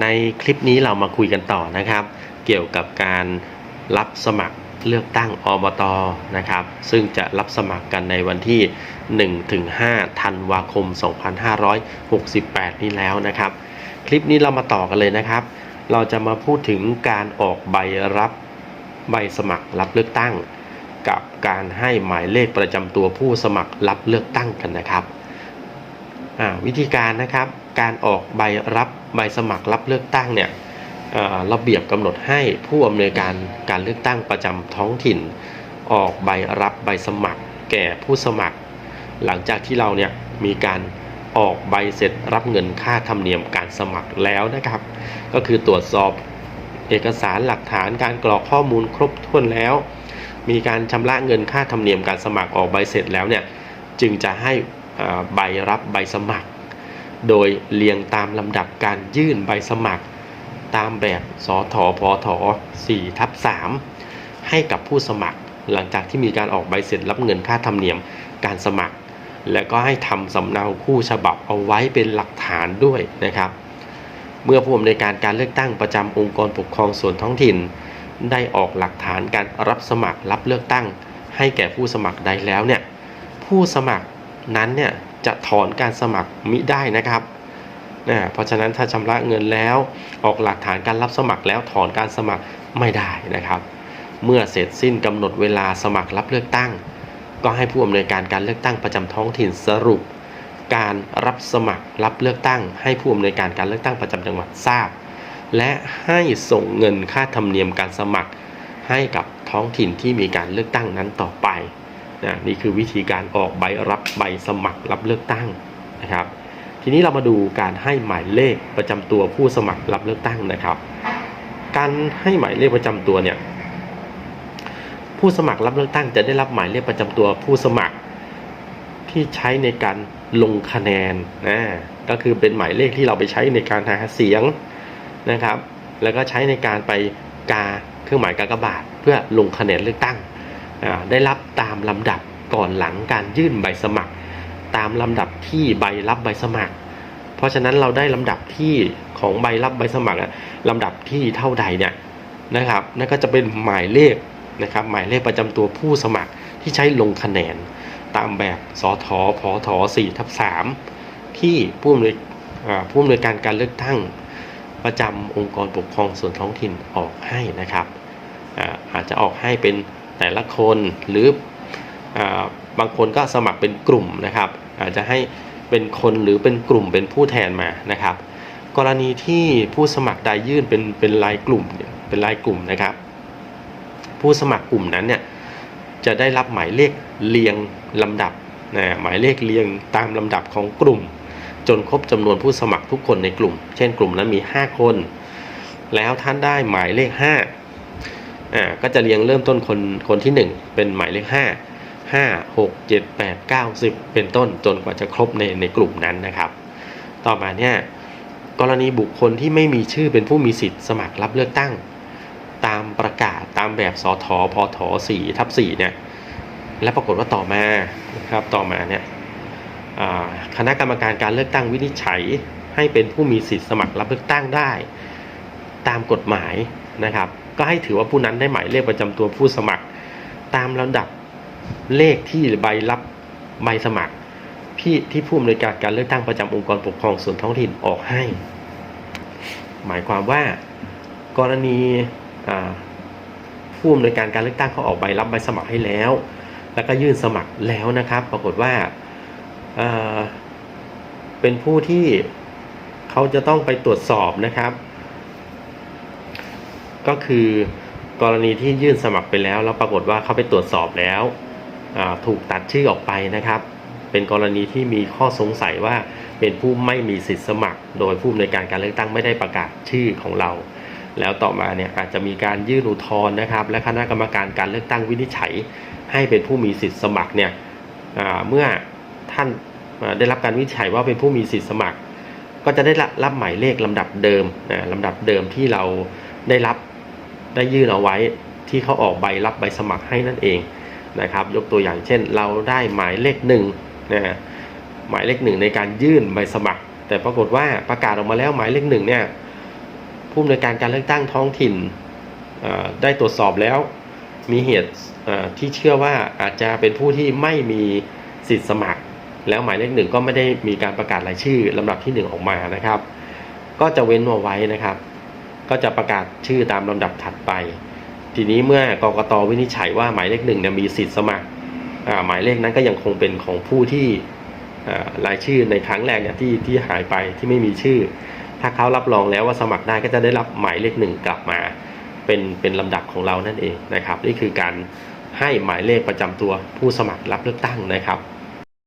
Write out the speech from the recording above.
ในคลิปนี้เรามาคุยกันต่อนะครับ เกี่ยวกับการรับสมัครเลือกตั้งอบตนะครับ ซึ่งจะรับสมัครกันในวันที่ 1-5ธันวาคม 2568 นี้แล้วนะครับ คลิปนี้เรามาต่อกันเลยนะครับ เราจะมาพูดถึงการออกใบรับใบสมัครรับเลือกตั้ง กับการให้หมายเลขประจำตัวผู้สมัครรับเลือกตั้งกันนะครับวิธีการนะครับ การออกใบรับใบสมัครรับเลือกตั้งเนี่ยระเบียบกำหนดให้ผู้อำนวยการการเลือกตั้งประจำท้องถิ่น ออกใบรับใบสมัคร แก่ผู้สมัคร หลังจากที่เราเนี่ยมีการออกใบเสร็จรับเงินค่าธรรมเนียมการสมัครแล้วนะครับ ก็คือตรวจสอบเอกสารหลักฐานการกรอกข้อมูลครบถ้วนแล้ว มีการชำระเงินค่าธรรมเนียมการสมัครออกใบเสร็จแล้วเนี่ยจึงจะให้อ่าใบรับใบสมัคร โดยเรียงตามลำดับการยื่นใบสมัคร ตามแบบสทพท4ทับ3ให้กับผู้สมัคร หลังจากที่มีการออกใบเสร็จรับเงินค่าธรรมเนียมการสมัคร และก็ให้ทำสำเนาคู่ฉบับเอาไว้เป็นหลักฐานด้วยนะครับ เมื่อผู้อำนวยการการเลือกตั้งประจำองค์กรปกครองส่วนท้องถิ่น ได้ออกหลักฐานการรับสมัครรับเลือกตั้ง ให้แก่ผู้สมัครใดแล้วเนี่ยผู้สมัครนั้นเนี่ย จะถอนการสมัครมิได้นะครับนะเพราะฉะนั้นถ้าชำระเงินแล้วออกหลักฐานการรับสมัครแล้วถอนการสมัครไม่ได้นะครับ เมื่อเสร็จสิ้นกำหนดเวลาสมัครรับเลือกตั้ง ก็ให้ผู้อำนวยการการเลือกตั้งประจำท้องถิ่นสรุป การรับสมัครรับเลือกตั้ง ให้ผู้อำนวยการการเลือกตั้งประจำจังหวัดทราบ และให้ส่งเงินค่าธรรมเนียมการสมัครให้กับท้องถิ่นที่มีการเลือกตั้งนั้นต่อไป นะนี่คือวิธีการออกใบรับใบสมัครรับเลือกตั้งนะครับ ทีนี้เรามาดูการให้หมายเลขประจำตัวผู้สมัครรับเลือกตั้งนะครับ การให้หมายเลขประจำตัวเนี่ยผู้สมัครรับเลือกตั้งจะได้รับหมายเลขประจำตัวผู้สมัครที่ใช้ในการลงคะแนนนะก็คือเป็นหมายเลขที่เราไปใช้ในการหาเสียงนะครับ แล้วก็ใช้ในการไปกาเครื่องหมายกากบาทเพื่อลงคะแนนเลือกตั้ง ได้รับตามลำดับก่อนหลังการยื่นใบสมัคร ตามลำดับที่ใบรับใบสมัคร เพราะฉะนั้นเราได้ลำดับที่ของใบรับใบสมัครลำดับที่เท่าใดเนี่ยนะครับนั่นก็จะเป็นหมายเลขนะครับหมายเลขประจำตัวผู้สมัครที่ใช้ลงคะแนน ตามแบบสทพท4ทับ3ที่ผู้อำนวยอ่าผู้อำนวยการการเลือกตั้งประจำองค์กรปกครองส่วนท้องถิ่นออกให้นะครับออาจจะออกให้เป็น แต่ละคนหรืออบางคนก็สมัครเป็นกลุ่มนะครับ อาจจะให้เป็นคนหรือเป็นกลุ่มเป็นผู้แทนมานะครับ กรณีที่ผู้สมัครใดยื่นเป็นเป็นรายกลุ่มเนี่ยเป็นรายกลุ่มนะครับ ผู้สมัครกลุ่มนั้นเนี่ยจะได้รับหมายเลขเรียงลำดับนะหมายเลขเรียงตามลำดับของกลุ่ม จนครบจำนวนผู้สมัครทุกคนในกลุ่ม เช่นกลุ่มนั้นมี 5 คน แล้วท่านได้หมายเลข 5 อ่าก็จะเรียงเริ่มต้นคนคนที่ 1 เป็นหมายเลข 5 5 6 7 8 9 10 เป็นต้นจนกว่าจะครบในในกลุ่มนั้นนะครับ ต่อมาเนี่ยกรณีบุคคลที่ไม่มีชื่อเป็นผู้มีสิทธิ์สมัครรับเลือกตั้ง ตามประกาศตามแบบสทพท4ทับ4เนี่ยและปรากฏว่าต่อมานะครับต่อมาเนี่ยคณะกรรมการการเลือกตั้งวินิจฉัยให้เป็นผู้มีสิทธิ์สมัครรับเลือกตั้งได้ ตามกฎหมายนะครับ ก็ให้ถือว่าผู้นั้นได้หมายเลขประจำตัวผู้สมัคร ตามลำดับเลขที่ใบรับใบสมัครที่ที่ผู้อำนวยการการเลือกตั้งประจำองค์กรปกครองส่วนท้องถิ่นออกให้ หมายความว่า กรณีผู้อำนวยการการเลือกตั้งเขาออกใบรับใบสมัครให้แล้ว แล้วก็ยื่นสมัครแล้วนะครับ ปรากฏว่าเอ่อเป็นผู้ที่เขาจะต้องไปตรวจสอบนะครับ ก็คือกรณีที่ยื่นสมัครไปแล้ว แล้วปรากฏว่าเขาไปตรวจสอบแล้วถูกตัดชื่อออกไปนะครับ เป็นกรณีที่มีข้อสงสัยว่าเป็นผู้ไม่มีสิทธิสมัคร โดยผู้ในวยการการเลือกตั้งไม่ได้ประกาศชื่อของเรา แล้วต่อมาเนี่ยอาจจะมีการยื่นอุทธรณ์นะครับ และคณะกรรมการการเลือกตั้งวินิจฉัย ให้เป็นผู้มีสิทธิสมัครเนี่ยเมื่อท่านได้รับการวินิจฉัยว่าเป็นผู้มีสิทธิสมัคร ก็จะได้รับรับหมายเลขลำดับเดิมนะลำดับเดิมที่เราได้รับ ได้ยื่นเอาไว้ที่เขาออกใบรับใบสมัครให้นั่นเองนะครับ ยกตัวอย่างเช่น เราได้หมายเลขหนึ่งนะหมายเลขหนึ่งในการยื่นใบสมัคร แต่ปรากฏว่าประกาศออกมาแล้วหมายเลขหนึ่งเนี่ยผู้อำนวยการการเลือกตั้งท้องถิ่นได้ตรวจสอบแล้วมีเหตุที่เชื่อว่าอาจจะเป็นผู้ที่ไม่มีสิทธิ์สมัคร แล้วหมายเลขหนึ่งก็ไม่ได้มีการประกาศรายชื่อลำดับที่หนึ่งออกมานะครับ ก็จะเว้นเอาไว้นะครับ ก็จะประกาศชื่อตามลำดับถัดไป ทีนี้เมื่อกกตวินิจฉัยว่าหมายเลขหนึ่งเนี่ยมีสิทธิ์สมัครหมายเลขนั้นก็ยังคงเป็นของผู้ที่รายชื่อในครั้งแรกเนี่ยที่ที่หายไปที่ไม่มีชื่อ ถ้าเขารับรองแล้วว่าสมัครได้ก็จะได้รับหมายเลขหนึ่งกลับมาเป็นเป็นลำดับของเรานั่นเองนะครับ นี่คือการให้หมายเลขประจำตัวผู้สมัครรับเลือกตั้งนะครับ